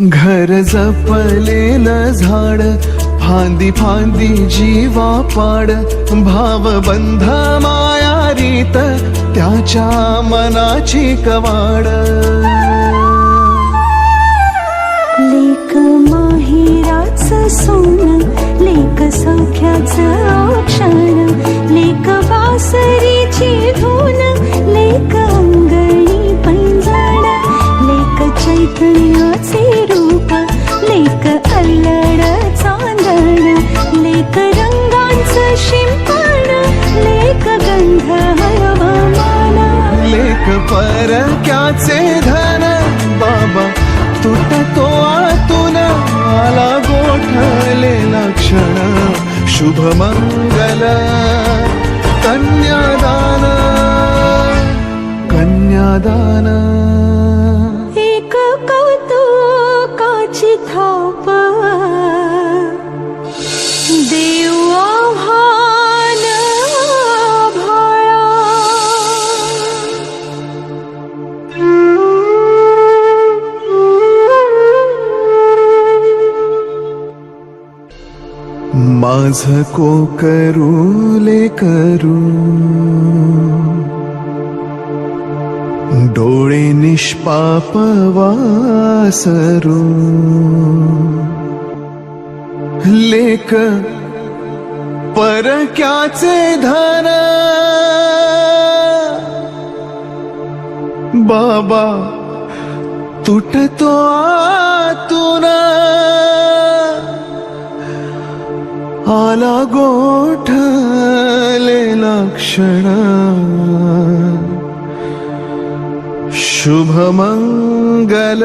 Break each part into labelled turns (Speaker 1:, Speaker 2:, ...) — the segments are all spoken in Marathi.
Speaker 1: घर जपलेलं झाड फांदी फांदी जीवा पाड. भावबंध माया रीत त्याच्या मनाची कवाड.
Speaker 2: लेख माहिराच सोन लेख सौख्याच क्षण लेख बासरीची धून चैतन्याचे रूप लेक अल्लड चांदण लेक रंगांचं शिंपण लेक गंध हवामान.
Speaker 1: लेख परक्याचे धन बाबा तुटतो आतून आला गोठलेला क्षण शुभ मंगल कन्यादान कन्यादान.
Speaker 2: कौतुकाची थाप देव आव्हान आभाळा.
Speaker 1: माझ को करू ले करू डोळे निष्पाप वासरू. लेक परक्याचे धन. बाबा तुटतो आतून. आला गोठलेला क्षण. शुभ मंगल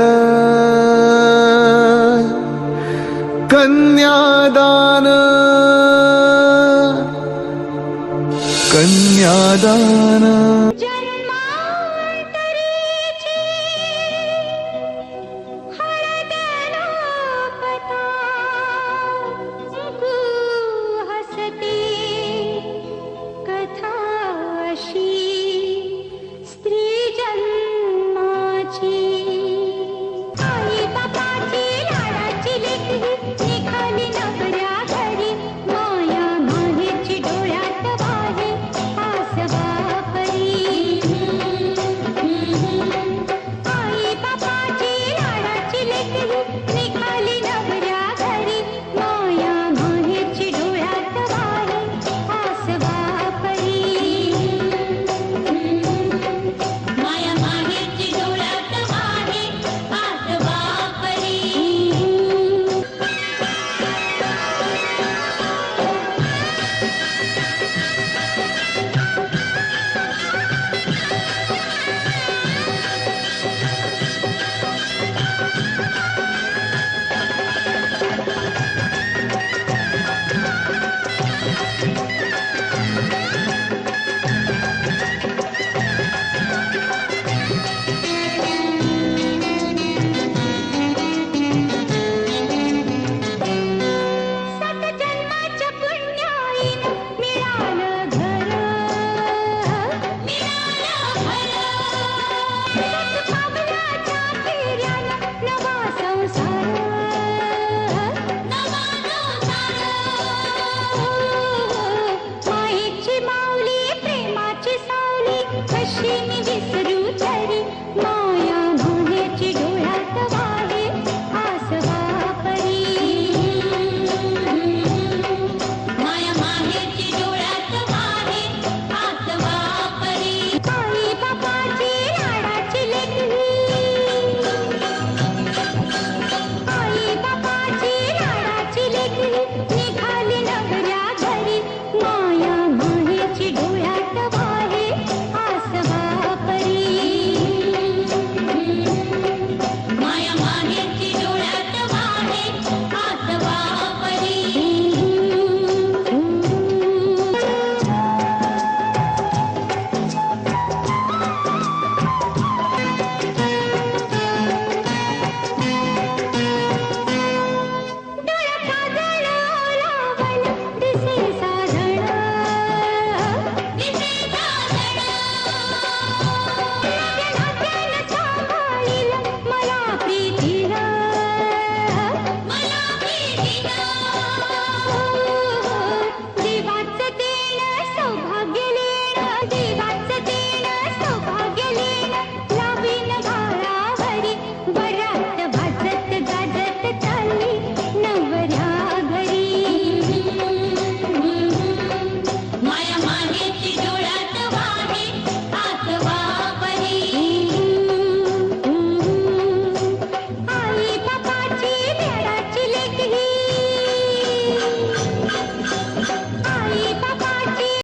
Speaker 1: कन्यादान। कन्यादान।